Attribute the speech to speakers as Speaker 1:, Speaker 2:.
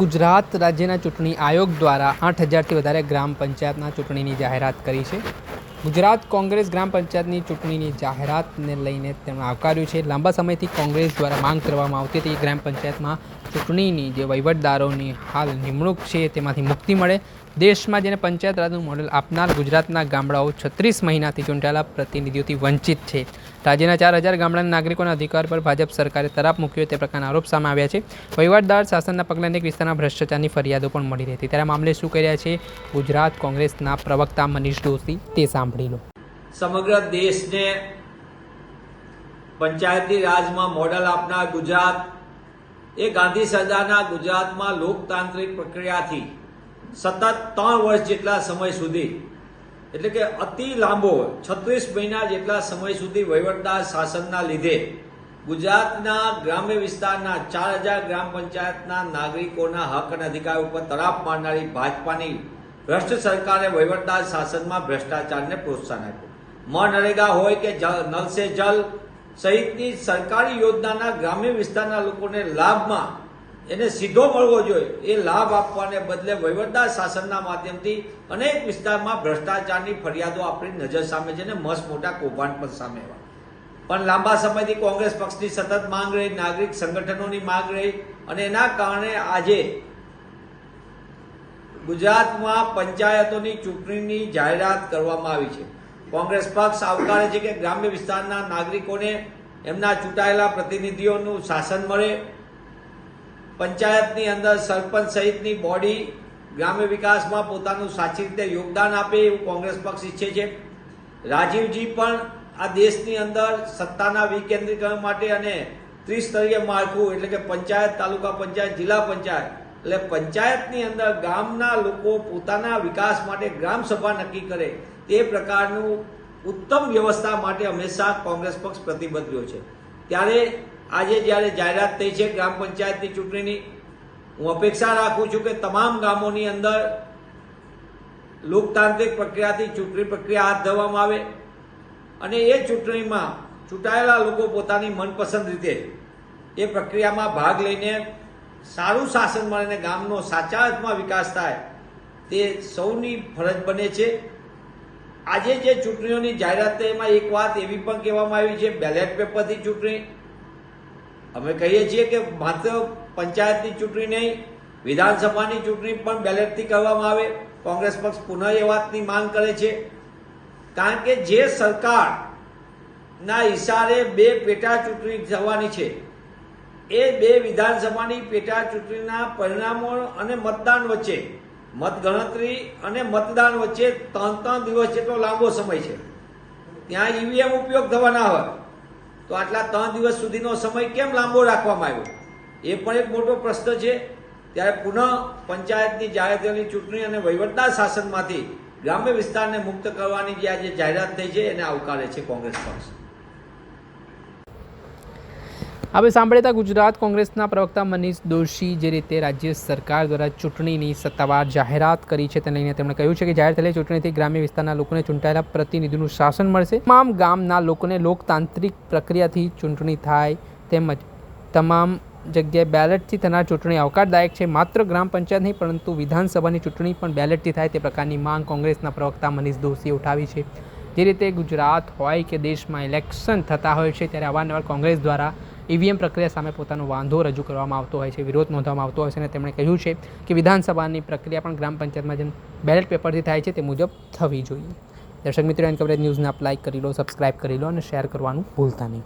Speaker 1: ગુજરાત રાજ્યના ચૂંટણી આયોગ દ્વારા આઠ હજારથી વધારે ગ્રામ પંચાયતના ચૂંટણીની જાહેરાત કરી છે. ગુજરાત કોંગ્રેસ ગ્રામ પંચાયતની ચૂંટણીની જાહેરાતને લઈને તેમણે આવકાર્યું છે. લાંબા સમયથી કોંગ્રેસ દ્વારા માંગ કરવામાં આવતી હતી ગ્રામ પંચાયતમાં ચૂંટણીની જે વહીવટદારોની હાલ નિમણૂક છે તેમાંથી મુક્તિ મળે. દેશમાં જેને પંચાયત રાજનું મોડેલ આપનાર ગુજરાતના ગામડાઓ છત્રીસ મહિનાથી ચૂંટાયેલા પ્રતિનિધિઓથી વંચિત છે. રાજ્યના ચાર હજાર ગામડાના નાગરિકોના અધિકાર પર ભાજપ સરકારે તરાપ મૂક્યો તે પ્રકારના આરોપ સામે આવ્યા છે. વહીવટદાર શાસનના પગલે અનેક વિસ્તારના ભ્રષ્ટાચારની ફરિયાદો પણ મળી રહી હતી ત્યારે મામલે શું કર્યા છે? ગુજરાત કોંગ્રેસના પ્રવક્તા મનીષ દોશી, તે સાંભળી લો.
Speaker 2: સમગ્ર દેશને પંચાયતી રાજમાં મોડલ આપનાર ગુજરાત, એ ગાંધી સરદારના ગુજરાતમાં લોકતાંત્રિક પ્રક્રિયાથી સતત ત્રણ વર્ષ જેટલા સમય સુધી એટલે કે અતિ લાંબો, છત્રીસ મહિના જેટલા સમય સુધી વહીવટદાર શાસનના લીધે ગુજરાતના ગ્રામ્ય વિસ્તારના ચાર હજાર ગ્રામ પંચાયતના નાગરિકોના હક અને અધિકાર ઉપર તરાપ મારનારી ભાજપાની ભ્રષ્ટ સરકારે વહીવટદાર શાસનમાં ભ્રષ્ટાચારને પ્રોત્સાહન આપ્યું. મનરેગા હોય કે નલ સે જલ, સહિતની સરકારી યોજનાના ગ્રામ્ય વિસ્તારના લોકોને લાભમાં એને સીધો મળવો જોઈએ. એ લાભ આપવાને બદલે વહીવટદાર શાસનના માધ્યમથી અનેક વિસ્તારમાં ભ્રષ્ટાચારની ફરિયાદો આપણી નજર સામે છે ને મસ્ત મોટા કૌભાંડ પણ સામે આવ્યા. પણ લાંબા સમયથી કોંગ્રેસ પક્ષની સતત માંગ રહી, નાગરિક સંગઠનોની માંગ રહી અને એના કારણે આજે ગુજરાતમાં પંચાયતોની ચૂંટણીની જાહેરાત કરવામાં આવી છે. કોંગ્રેસ પક્ષ આવકારે છે કે ગ્રામ્ય વિસ્તારના નાગરિકોને એમના ચૂંટાયેલા પ્રતિનિધિઓનું શાસન મળે પંચાયતની અંદર સરપંચ સહિતની બોડી ગ્રામ્ય વિકાસમાં પોતાનું સાચી રીતે યોગદાન આપે એવું કોંગ્રેસ પક્ષ ઈચ્છે છે. રાજીવજી પણ આ દેશની અંદર સત્તાના વિકેન્દ્રીકરણ માટે અને ત્રિસ્તરીય માળખું એટલે કે પંચાયત, તાલુકા પંચાયત, જિલ્લા પંચાયત એટલે પંચાયતની અંદર ગામના લોકો પોતાના વિકાસ માટે ગ્રામ સભા નક્કી કરે તે પ્રકારનું ઉત્તમ વ્યવસ્થા માટે હંમેશા કોંગ્રેસ પક્ષ પ્રતિબદ્ધ રહ્યો છે. ત્યારે આજે જ્યારે જાહેરાત થઈ છે ગ્રામ પંચાયતની ચૂંટણીની, હું અપેક્ષા રાખું છું કે તમામ ગામોની અંદર લોકતાંત્રિક પ્રક્રિયાથી ચૂંટણી પ્રક્રિયા હાથ ધરવામાં આવે અને એ ચૂંટણીમાં ચૂંટાયેલા લોકો પોતાની મનપસંદ રીતે એ પ્રક્રિયામાં ભાગ લઈને સારું શાસન મળે અને ગામનો સાચા અર્થમાં વિકાસ થાય તે સૌની ફરજ બને છે. આજે જે ચૂંટણીઓની જાહેરાત થઈ એમાં એક વાત એવી પણ કહેવામાં આવી છે, બેલેટ પેપરથી ચૂંટણી અમે કહીએ છીએ કે માત્ર પંચાયતની ચૂંટણી નહીં, વિધાનસભાની ચૂંટણી પણ બેલેટથી કરવામાં આવે. કોંગ્રેસ પક્ષ પુનઃ એ વાતની માંગ કરે છે. કારણ કે જે સરકારના ઇશારે બે પેટા ચૂંટણી થવાની છે, એ બે વિધાનસભાની પેટા ચૂંટણીના પરિણામો અને મતદાન વચ્ચે, મતગણતરી અને મતદાન વચ્ચે ત્રણ ત્રણ દિવસ જેટલો લાંબો સમય છે. ત્યાં ઈવીએમ ઉપયોગ થવાના હોય. તો આટલા ત્રણ દિવસ સુધીનો સમય કેમ લાંબો રાખવામાં આવ્યો? એ પણ એક મોટો પ્રશ્ન છે. ત્યારે પુનઃ પંચાયતની જાહેર ચૂંટણી અને વહીવટદાર શાસનમાંથી ગ્રામ્ય વિસ્તારને મુક્ત કરવાની જે આજે જાહેરાત થઈ છે, એને આવકારે છે કોંગ્રેસ પક્ષ.
Speaker 1: હવે સાંભળતા ગુજરાત કોંગ્રેસના પ્રવક્તા મનીષ દોશી જે રીતે રાજ્ય સરકાર દ્વારા ચૂંટણીની સત્તાવાર જાહેરાત કરી છે, તેને લઈને તેમણે કહ્યું છે કે જાહેર થયેલી ચૂંટણીથી ગ્રામ્ય વિસ્તારના લોકોને ચૂંટાયેલા પ્રતિનિધિનું શાસન મળશે. તમામ ગામના લોકોને લોકતાંત્રિક પ્રક્રિયાથી ચૂંટણી થાય તેમજ તમામ જગ્યાએ બેલેટથી થનાર ચૂંટણી આવકારદાયક છે. માત્ર ગ્રામ પંચાયત નહીં, પરંતુ વિધાનસભાની ચૂંટણી પણ બેલેટથી થાય તે પ્રકારની માંગ કોંગ્રેસના પ્રવક્તા મનીષ દોશીએ ઉઠાવી છે. જે રીતે ગુજરાત હોય કે દેશમાં ઇલેક્શન થતા હોય છે, ત્યારે અવારનવાર કોંગ્રેસ દ્વારા ઈવીએમ પ્રક્રિયા સામે પોતાનો વાંધો રજૂ કરવામાં આવતો હોય છે, વિરોધ નોંધવામાં આવતો હોય છે અને તેમણે કહ્યું છે કે વિધાનસભાની પ્રક્રિયા પણ ગ્રામ પંચાયતમાં જેમ બેલેટ પેપરથી થાય છે, તે મુજબ થવી જોઈએ. દર્શક મિત્રો, એન કવરેજ ન્યૂઝને આપ લાઇક કરી લો, સબસ્ક્રાઇબ કરી લો અને શેર કરવાનું ભૂલતા નહીં.